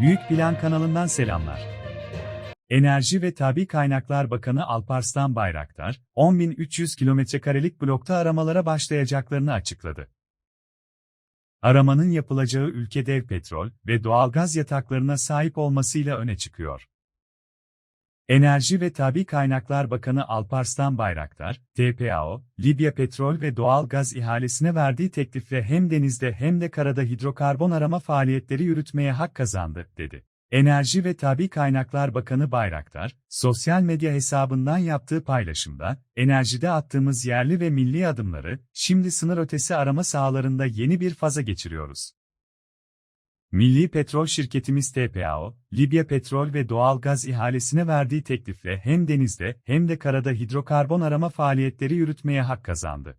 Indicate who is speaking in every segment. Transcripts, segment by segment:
Speaker 1: Büyük Plan kanalından selamlar. Enerji ve Tabi Kaynaklar Bakanı Alparslan Bayraktar, 10.300 kilometrekarelik blokta aramalara başlayacaklarını açıkladı. Aramanın yapılacağı ülke dev petrol ve doğalgaz yataklarına sahip olmasıyla öne çıkıyor. Enerji ve Tabi Kaynaklar Bakanı Alparslan Bayraktar, TPAO, Libya petrol ve doğal gaz ihalesine verdiği teklifle hem denizde hem de karada hidrokarbon arama faaliyetleri yürütmeye hak kazandı, dedi. Enerji ve Tabi Kaynaklar Bakanı Bayraktar, sosyal medya hesabından yaptığı paylaşımda, enerjide attığımız yerli ve milli adımları, şimdi sınır ötesi arama sahalarında yeni bir faza geçiriyoruz. Milli Petrol Şirketimiz TPAO, Libya petrol ve doğal gaz ihalesine verdiği teklifle hem denizde hem de karada hidrokarbon arama faaliyetleri yürütmeye hak kazandı.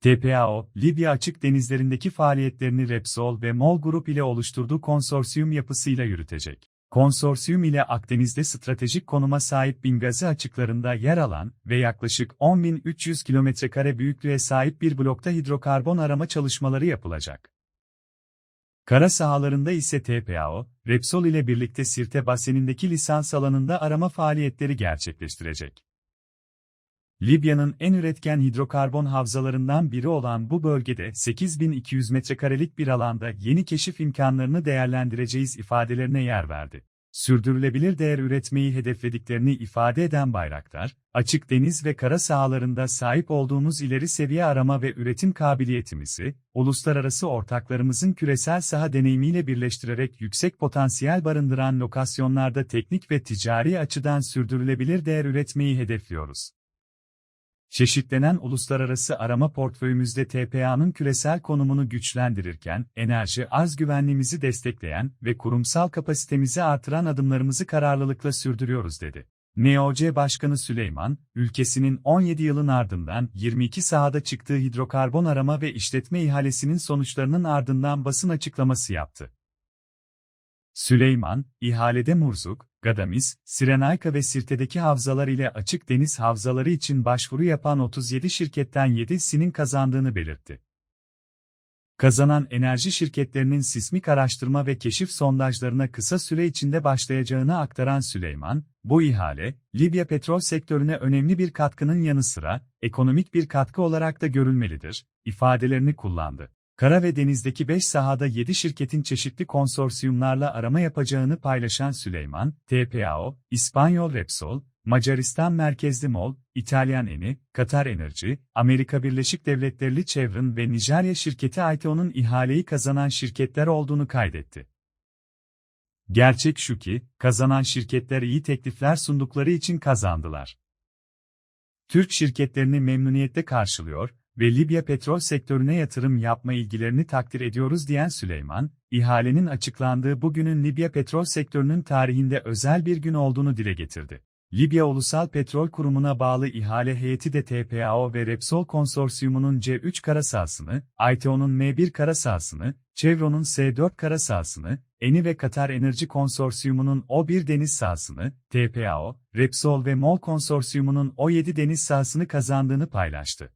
Speaker 1: TPAO, Libya açık denizlerindeki faaliyetlerini Repsol ve MOL Grup ile oluşturduğu konsorsiyum yapısıyla yürütecek. Konsorsiyum ile Akdeniz'de stratejik konuma sahip Bingazi açıklarında yer alan ve yaklaşık 10.300 kilometrekare büyüklüğe sahip bir blokta hidrokarbon arama çalışmaları yapılacak. Kara sahalarında ise TPAO, Repsol ile birlikte Sirte basenindeki lisans alanında arama faaliyetleri gerçekleştirecek. Libya'nın en üretken hidrokarbon havzalarından biri olan bu bölgede 8200 metrekarelik bir alanda yeni keşif imkanlarını değerlendireceğiz ifadelerine yer verdi. Sürdürülebilir değer üretmeyi hedeflediklerini ifade eden Bayraktar, açık deniz ve kara sahalarında sahip olduğumuz ileri seviye arama ve üretim kabiliyetimizi, uluslararası ortaklarımızın küresel saha deneyimiyle birleştirerek yüksek potansiyel barındıran lokasyonlarda teknik ve ticari açıdan sürdürülebilir değer üretmeyi hedefliyoruz. Çeşitlenen uluslararası arama portföyümüzde TPA'nın küresel konumunu güçlendirirken, enerji arz güvenliğimizi destekleyen ve kurumsal kapasitemizi artıran adımlarımızı kararlılıkla sürdürüyoruz dedi. NEOC Başkanı Süleyman, ülkesinin 17 yılın ardından 22 sahada çıktığı hidrokarbon arama ve işletme ihalesinin sonuçlarının ardından basın açıklaması yaptı. Süleyman, ihalede Murzuk, Gadamis, Sirenayka ve Sirte'deki havzalar ile açık deniz havzaları için başvuru yapan 37 şirketten 7'sinin kazandığını belirtti. Kazanan enerji şirketlerinin sismik araştırma ve keşif sondajlarına kısa süre içinde başlayacağını aktaran Süleyman, bu ihale, Libya petrol sektörüne önemli bir katkının yanı sıra, ekonomik bir katkı olarak da görülmelidir, ifadelerini kullandı. Kara ve denizdeki 5 sahada 7 şirketin çeşitli konsorsiyumlarla arama yapacağını paylaşan Süleyman, TPAO, İspanyol Repsol, Macaristan merkezli MOL, İtalyan Eni, Katar Enerji, Amerika Birleşik Devletleri Chevron ve Nijerya şirketi ITO'nun ihaleyi kazanan şirketler olduğunu kaydetti. Gerçek şu ki, kazanan şirketler iyi teklifler sundukları için kazandılar. Türk şirketlerini memnuniyetle karşılıyor, ve Libya petrol sektörüne yatırım yapma ilgilerini takdir ediyoruz diyen Süleyman, ihalenin açıklandığı bugünün Libya petrol sektörünün tarihinde özel bir gün olduğunu dile getirdi. Libya Ulusal Petrol Kurumu'na bağlı ihale heyeti de TPAO ve Repsol Konsorsiyumu'nun C3 kara sahasını, ITO'nun M1 kara sahasını, Chevron'un S4 kara sahasını, Eni ve Katar Enerji Konsorsiyumu'nun O1 deniz sahasını, TPAO, Repsol ve MOL Konsorsiyumu'nun O7 deniz sahasını kazandığını paylaştı.